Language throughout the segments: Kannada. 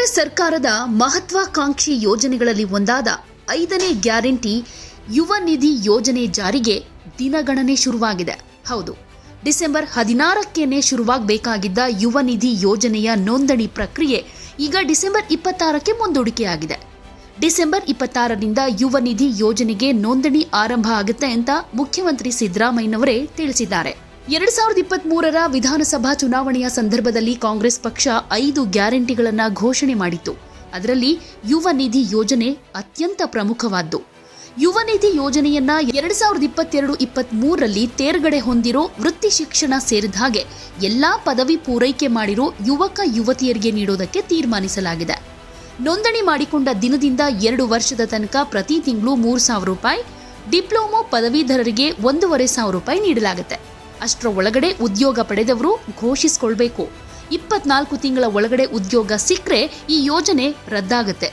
ಕಾಂಗ್ರೆಸ್ ಸರ್ಕಾರದ ಮಹತ್ವಾಕಾಂಕ್ಷಿ ಯೋಜನೆಗಳಲ್ಲಿ ಒಂದಾದ ಐದನೇ ಗ್ಯಾರಂಟಿ ಯುವ ನಿಧಿ ಯೋಜನೆ ಜಾರಿಗೆ ದಿನಗಣನೆ ಶುರುವಾಗಿದೆ. ಹೌದು, ಡಿಸೆಂಬರ್ ಹದಿನಾರಕ್ಕೇನೆ ಶುರುವಾಗಬೇಕಾಗಿದ್ದ ಯುವ ನಿಧಿ ಯೋಜನೆಯ ನೋಂದಣಿ ಪ್ರಕ್ರಿಯೆ ಈಗ ಡಿಸೆಂಬರ್ ಇಪ್ಪತ್ತಾರಕ್ಕೆ ಮುಂದೂಡಿಕೆಯಾಗಿದೆ. ಡಿಸೆಂಬರ್ ಇಪ್ಪತ್ತಾರರಿಂದ ಯುವ ನಿಧಿ ಯೋಜನೆಗೆ ನೋಂದಣಿ ಆರಂಭ ಆಗುತ್ತೆ ಅಂತ ಮುಖ್ಯಮಂತ್ರಿ ಸಿದ್ದರಾಮಯ್ಯನವರೇ ತಿಳಿಸಿದ್ದಾರೆ. ಎರಡ್ ಸಾವಿರದ ಇಪ್ಪತ್ತ್ ಮೂರರ ವಿಧಾನಸಭಾ ಚುನಾವಣೆಯ ಸಂದರ್ಭದಲ್ಲಿ ಕಾಂಗ್ರೆಸ್ ಪಕ್ಷ ಐದು ಗ್ಯಾರಂಟಿಗಳನ್ನು ಘೋಷಣೆ ಮಾಡಿತ್ತು. ಅದರಲ್ಲಿ ಯುವ ನಿಧಿ ಯೋಜನೆ ಅತ್ಯಂತ ಪ್ರಮುಖವಾದ್ದು. ಯುವ ನಿಧಿ ಯೋಜನೆಯನ್ನ ಎರಡು ಸಾವಿರದ ಇಪ್ಪತ್ತೆರಡು ಇಪ್ಪತ್ತ್ ಮೂರರಲ್ಲಿ ತೇರ್ಗಡೆ ಹೊಂದಿರೋ ವೃತ್ತಿ ಶಿಕ್ಷಣ ಸೇರಿದ ಹಾಗೆ ಎಲ್ಲಾ ಪದವಿ ಪೂರೈಕೆ ಮಾಡಿರೋ ಯುವಕ ಯುವತಿಯರಿಗೆ ನೀಡೋದಕ್ಕೆ ತೀರ್ಮಾನಿಸಲಾಗಿದೆ. ನೋಂದಣಿ ಮಾಡಿಕೊಂಡ ದಿನದಿಂದ ಎರಡು ವರ್ಷದ ತನಕ ಪ್ರತಿ ತಿಂಗಳು ಮೂರು ಸಾವಿರ ರೂಪಾಯಿ, ಡಿಪ್ಲೊಮೊ ಪದವೀಧರರಿಗೆ ಒಂದೂವರೆ ಸಾವಿರ ರೂಪಾಯಿ ನೀಡಲಾಗುತ್ತೆ. ಅಷ್ಟರ ಒಳಗಡೆ ಉದ್ಯೋಗ ಪಡೆದವರು ಘೋಷಿಸಿಕೊಳ್ಬೇಕು. ಇಪ್ಪತ್ನಾಲ್ಕು ತಿಂಗಳ ಒಳಗಡೆ ಉದ್ಯೋಗ ಸಿಕ್ಕರೆ ಈ ಯೋಜನೆ ರದ್ದಾಗುತ್ತೆ.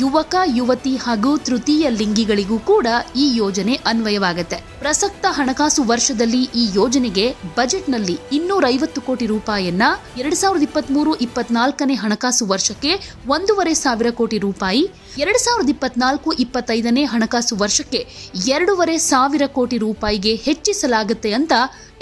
ಯುವಕ, ಯುವತಿ ಹಾಗೂ ತೃತೀಯ ಲಿಂಗಿಗಳಿಗೂ ಕೂಡ ಈ ಯೋಜನೆ ಅನ್ವಯವಾಗುತ್ತೆ. ಪ್ರಸಕ್ತ ಹಣಕಾಸು ವರ್ಷದಲ್ಲಿ ಈ ಯೋಜನೆಗೆ ಬಜೆಟ್ನಲ್ಲಿ ಇನ್ನೂರ ಐವತ್ತು ಕೋಟಿ ರೂಪಾಯಿಯನ್ನ ಎರಡ್ ಸಾವಿರದ ಇಪ್ಪತ್ಮೂರು ಇಪ್ಪತ್ನಾಲ್ಕನೇ ಹಣಕಾಸು ವರ್ಷಕ್ಕೆ ಒಂದೂವರೆ ಸಾವಿರ ಕೋಟಿ ರೂಪಾಯಿ, ಎರಡ್ ಸಾವಿರದ ಇಪ್ಪತ್ನಾಲ್ಕು ಇಪ್ಪತ್ತೈದನೇ ಹಣಕಾಸು ವರ್ಷಕ್ಕೆ ಎರಡೂವರೆ ಸಾವಿರ ಕೋಟಿ ರೂಪಾಯಿಗೆ ಹೆಚ್ಚಿಸಲಾಗುತ್ತೆ ಅಂತ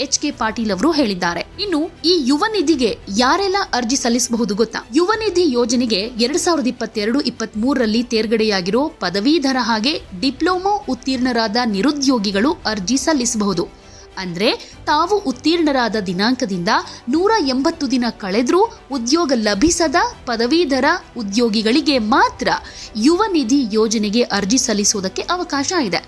ಎಚ್ ಕೆ ಪಾಟೀಲ್ ಅವರು ಹೇಳಿದ್ದಾರೆ. ಇನ್ನು ಈ ಯುವ ನಿಧಿಗೆ ಯಾರೆಲ್ಲ ಅರ್ಜಿ ಸಲ್ಲಿಸಬಹುದು ಗೊತ್ತಾ? ಯುವ ನಿಧಿ ಯೋಜನೆಗೆ ಎರಡ್ ಸಾವಿರದ ಇಪ್ಪತ್ತೆರಡು ಇಪ್ಪತ್ತ್ ಮೂರರಲ್ಲಿ ತೇರ್ಗಡೆಯಾಗಿರೋ ಪದವೀಧರ ಹಾಗೆ ಡಿಪ್ಲೊಮಾ ಉತ್ತೀರ್ಣರಾದ ನಿರುದ್ಯೋಗಿಗಳು ಅರ್ಜಿ ಸಲ್ಲಿಸಬಹುದು. ಅಂದ್ರೆ ತಾವು ಉತ್ತೀರ್ಣರಾದ ದಿನಾಂಕದಿಂದ ನೂರ ಎಂಬತ್ತು ದಿನ ಕಳೆದರೂ ಉದ್ಯೋಗ ಲಭಿಸದ ಪದವೀಧರ ಉದ್ಯೋಗಿಗಳಿಗೆ ಮಾತ್ರ ಯುವ ನಿಧಿ ಯೋಜನೆಗೆ ಅರ್ಜಿ ಸಲ್ಲಿಸುವುದಕ್ಕೆ ಅವಕಾಶ ಇದೆ.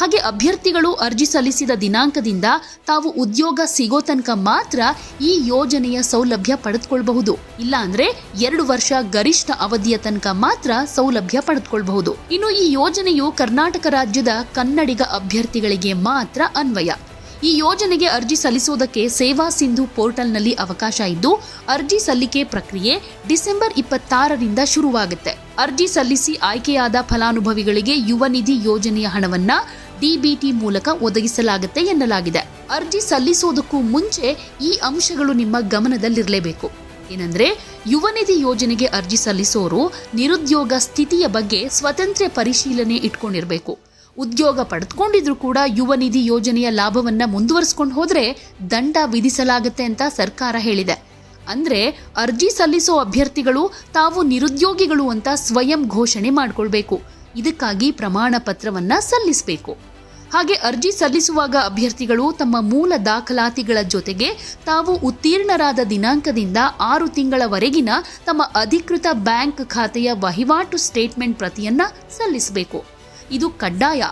ಹಾಗೆ ಅಭ್ಯರ್ಥಿಗಳು ಅರ್ಜಿ ಸಲ್ಲಿಸಿದ ದಿನಾಂಕದಿಂದ ತಾವು ಉದ್ಯೋಗ ಸಿಗೋ ತನಕ ಮಾತ್ರ ಈ ಯೋಜನೆಯ ಸೌಲಭ್ಯ ಪಡೆದುಕೊಳ್ಬಹುದು. ಇಲ್ಲ ಅಂದ್ರೆ ಎರಡು ವರ್ಷ ಗರಿಷ್ಠ ಅವಧಿಯ ತನಕ ಮಾತ್ರ ಸೌಲಭ್ಯ ಪಡೆದುಕೊಳ್ಬಹುದು. ಇನ್ನು ಈ ಯೋಜನೆಯು ಕರ್ನಾಟಕ ರಾಜ್ಯದ ಕನ್ನಡಿಗ ಅಭ್ಯರ್ಥಿಗಳಿಗೆ ಮಾತ್ರ ಅನ್ವಯ. ಈ ಯೋಜನೆಗೆ ಅರ್ಜಿ ಸಲ್ಲಿಸುವುದಕ್ಕೆ ಸೇವಾ ಸಿಂಧು ಪೋರ್ಟಲ್ನಲ್ಲಿ ಅವಕಾಶ ಇದ್ದು, ಅರ್ಜಿ ಸಲ್ಲಿಕೆ ಪ್ರಕ್ರಿಯೆ ಡಿಸೆಂಬರ್ ಇಪ್ಪತ್ತಾರರಿಂದ ಶುರುವಾಗುತ್ತೆ. ಅರ್ಜಿ ಸಲ್ಲಿಸಿ ಆಯ್ಕೆಯಾದ ಫಲಾನುಭವಿಗಳಿಗೆ ಯುವ ನಿಧಿ ಯೋಜನೆಯ ಹಣವನ್ನ ಡಿಬಿಟಿ ಮೂಲಕ ಒದಗಿಸಲಾಗುತ್ತೆ ಎನ್ನಲಾಗಿದೆ. ಅರ್ಜಿ ಸಲ್ಲಿಸುವುದಕ್ಕೂ ಮುಂಚೆ ಈ ಅಂಶಗಳು ನಿಮ್ಮ ಗಮನದಲ್ಲಿರಲೇಬೇಕು. ಏನಂದ್ರೆ ಯುವನಿಧಿ ಯೋಜನೆಗೆ ಅರ್ಜಿ ಸಲ್ಲಿಸೋರು ನಿರುದ್ಯೋಗ ಸ್ಥಿತಿಯ ಬಗ್ಗೆ ಸ್ವತಂತ್ರ ಪರಿಶೀಲನೆ ಇಟ್ಕೊಂಡಿರಬೇಕು. ಉದ್ಯೋಗ ಪಡೆದುಕೊಂಡಿದ್ರು ಕೂಡ ಯುವ ನಿಧಿ ಯೋಜನೆಯ ಲಾಭವನ್ನ ಮುಂದುವರಿಸಿಕೊಂಡು ಹೋದ್ರೆ ದಂಡ ವಿಧಿಸಲಾಗುತ್ತೆ ಅಂತ ಸರ್ಕಾರ ಹೇಳಿದೆ. ಅಂದ್ರೆ, ಅರ್ಜಿ ಸಲ್ಲಿಸೋ ಅಭ್ಯರ್ಥಿಗಳು ತಾವು ನಿರುದ್ಯೋಗಿಗಳು ಅಂತ ಸ್ವಯಂ ಘೋಷಣೆ ಮಾಡಿಕೊಳ್ಬೇಕು. ಇದಕ್ಕಾಗಿ ಪ್ರಮಾಣ ಪತ್ರವನ್ನ ಸಲ್ಲಿಸಬೇಕು. ಹಾಗೆ ಅರ್ಜಿ ಸಲ್ಲಿಸುವಾಗ ಅಭ್ಯರ್ಥಿಗಳು ತಮ್ಮ ಮೂಲ ದಾಖಲಾತಿಗಳ ಜೊತೆಗೆ ತಾವು ಉತ್ತೀರ್ಣರಾದ ದಿನಾಂಕದಿಂದ ಆರು ತಿಂಗಳವರೆಗಿನ ತಮ್ಮ ಅಧಿಕೃತ ಬ್ಯಾಂಕ್ ಖಾತೆಯ ವಹಿವಾಟು ಸ್ಟೇಟ್ಮೆಂಟ್ ಪ್ರತಿಯನ್ನ ಸಲ್ಲಿಸಬೇಕು. ಇದು ಕಡ್ಡಾಯ.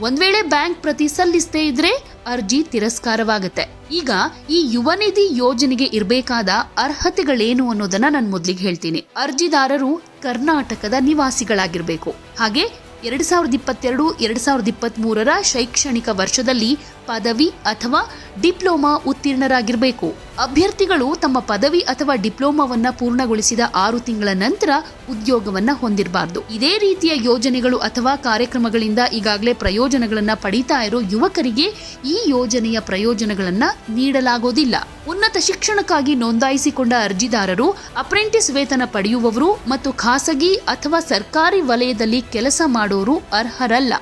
ಒಂದ್ ವೇಳೆ ಬ್ಯಾಂಕ್ ಪ್ರತಿ ಸಲ್ಲಿಸದೇ ಇದ್ರೆ ಅರ್ಜಿ ತಿರಸ್ಕಾರವಾಗುತ್ತೆ. ಈಗ ಈ ಯುವ ನಿಧಿ ಯೋಜನೆಗೆ ಇರಬೇಕಾದ ಅರ್ಹತೆಗಳೇನು ಅನ್ನೋದನ್ನ ನಾನು ಮೊದಲಿಗೆ ಹೇಳ್ತೀನಿ. ಅರ್ಜಿದಾರರು ಕರ್ನಾಟಕದ ನಿವಾಸಿಗಳಾಗಿರ್ಬೇಕು. ಹಾಗೆ ಎರಡ್ ಸಾವಿರದ ಇಪ್ಪತ್ತೆರಡು ಎರಡು ಸಾವಿರದ ಇಪ್ಪತ್ತ್ಮೂರರ ಶೈಕ್ಷಣಿಕ ವರ್ಷದಲ್ಲಿ ಪದವಿ ಅಥವಾ ಡಿಪ್ಲೊಮಾ ಉತ್ತೀರ್ಣರಾಗಿರಬೇಕು. ಅಭ್ಯರ್ಥಿಗಳು ತಮ್ಮ ಪದವಿ ಅಥವಾ ಡಿಪ್ಲೊಮಾವನ್ನ ಪೂರ್ಣಗೊಳಿಸಿದ ಆರು ತಿಂಗಳ ನಂತರ ಉದ್ಯೋಗವನ್ನ ಹೊಂದಿರಬಾರ್ದು. ಇದೇ ರೀತಿಯ ಯೋಜನೆಗಳು ಅಥವಾ ಕಾರ್ಯಕ್ರಮಗಳಿಂದ ಈಗಾಗಲೇ ಪ್ರಯೋಜನಗಳನ್ನ ಪಡೀತಾ ಇರೋ ಯುವಕರಿಗೆ ಈ ಯೋಜನೆಯ ಪ್ರಯೋಜನಗಳನ್ನ ನೀಡಲಾಗೋದಿಲ್ಲ. ಉನ್ನತ ಶಿಕ್ಷಣಕ್ಕಾಗಿ ನೋಂದಾಯಿಸಿಕೊಂಡ ಅರ್ಜಿದಾರರು, ಅಪ್ರೆಂಟಿಸ್ ವೇತನ ಪಡೆಯುವವರು ಮತ್ತು ಖಾಸಗಿ ಅಥವಾ ಸರ್ಕಾರಿ ವಲಯದಲ್ಲಿ ಕೆಲಸ ಮಾಡೋರು ಅರ್ಹರಲ್ಲ.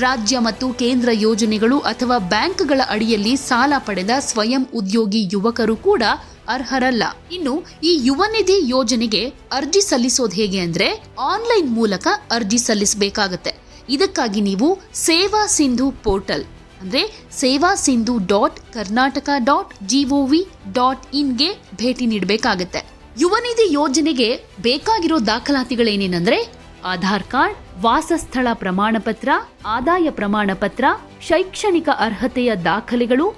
ರಾಜ್ಯ ಮತ್ತು ಕೇಂದ್ರ ಯೋಜನೆಗಳು ಅಥವಾ ಬ್ಯಾಂಕ್ಗಳ ಅಡಿಯಲ್ಲಿ ಸಾಲ ಪಡೆದ ಸ್ವಯಂ ಉದ್ಯೋಗಿ ಯುವಕರು ಕೂಡ ಅರ್ಹರಲ್ಲ. ಇನ್ನು ಈ ಯುವ ನಿಧಿ ಯೋಜನೆಗೆ ಅರ್ಜಿ ಸಲ್ಲಿಸೋದು ಹೇಗೆ ಅಂದ್ರೆ ಆನ್ಲೈನ್ ಮೂಲಕ ಅರ್ಜಿ ಸಲ್ಲಿಸಬೇಕಾಗತ್ತೆ. ಇದಕ್ಕಾಗಿ ನೀವು ಸೇವಾ ಸಿಂಧು ಪೋರ್ಟಲ್ ಅಂದ್ರೆ Seva Sindhu dot Karnataka dot gov dot ಇನ್ಗೆ ಭೇಟಿ ನೀಡಬೇಕಾಗತ್ತೆ. ಯುವನಿಧಿ ಯೋಜನೆಗೆ ಬೇಕಾಗಿರೋ ದಾಖಲಾತಿಗಳೇನೇನಂದ್ರೆ ಆಧಾರ್ ಕಾರ್ಡ್ ವಾಸಸ್ಥಳ ಪ್ರಮಾಣ ಪತ್ರ, ಆದಾಯ ಪ್ರಮಾಣ ಪತ್ರ, ಶೈಕ್ಷಣಿಕ ಅರ್ಹತೆಯ ದಾಖಲೆಗಳು,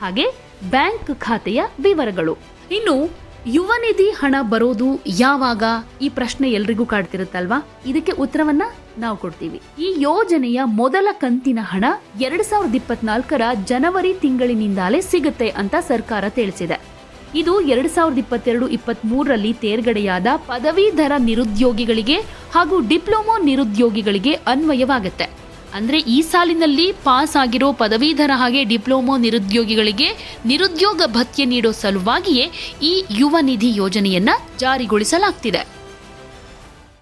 ಹಾಗೆ ಬ್ಯಾಂಕ್ ಖಾತೆಯ ವಿವರಗಳು. ಇನ್ನು, ಯುವ ನಿಧಿ ಹಣ ಬರೋದು ಯಾವಾಗ? ಈ ಪ್ರಶ್ನೆ ಎಲ್ರಿಗೂ ಕಾಡ್ತಿರುತ್ತಲ್ವಾ? ಇದಕ್ಕೆ ಉತ್ತರವನ್ನ ನಾವು ಕೊಡ್ತೀವಿ. ಈ ಯೋಜನೆಯ ಮೊದಲ ಕಂತಿನ ಹಣ ಎರಡ್ ಸಾವಿರದ ಇಪ್ಪತ್ನಾಲ್ಕರ ಜನವರಿ ತಿಂಗಳಿನಿಂದಲೇ ಸಿಗುತ್ತೆ ಅಂತ ಸರ್ಕಾರ ತಿಳಿಸಿದೆ. ಇದು ಎರಡ್ ಸಾವಿರದ ಇಪ್ಪತ್ತೆರಡು ಇಪ್ಪತ್ತ್ ಮೂರರಲ್ಲಿ ತೇರ್ಗಡೆಯಾದ ಪದವೀಧರ ನಿರುದ್ಯೋಗಿಗಳಿಗೆ ಹಾಗೂ ಡಿಪ್ಲೊಮೊ ನಿರುದ್ಯೋಗಿಗಳಿಗೆ ಅನ್ವಯವಾಗುತ್ತೆ. ಅಂದ್ರೆ ಈ ಸಾಲಿನಲ್ಲಿ ಪಾಸ್ ಆಗಿರೋ ಪದವೀಧರ ಹಾಗೆ ಡಿಪ್ಲೊಮೊ ನಿರುದ್ಯೋಗಿಗಳಿಗೆ ನಿರುದ್ಯೋಗ ಭತ್ಯೆ ನೀಡೋ ಸಲುವಾಗಿಯೇ ಈ ಯುವ ನಿಧಿ ಯೋಜನೆಯನ್ನ ಜಾರಿಗೊಳಿಸಲಾಗ್ತಿದೆ.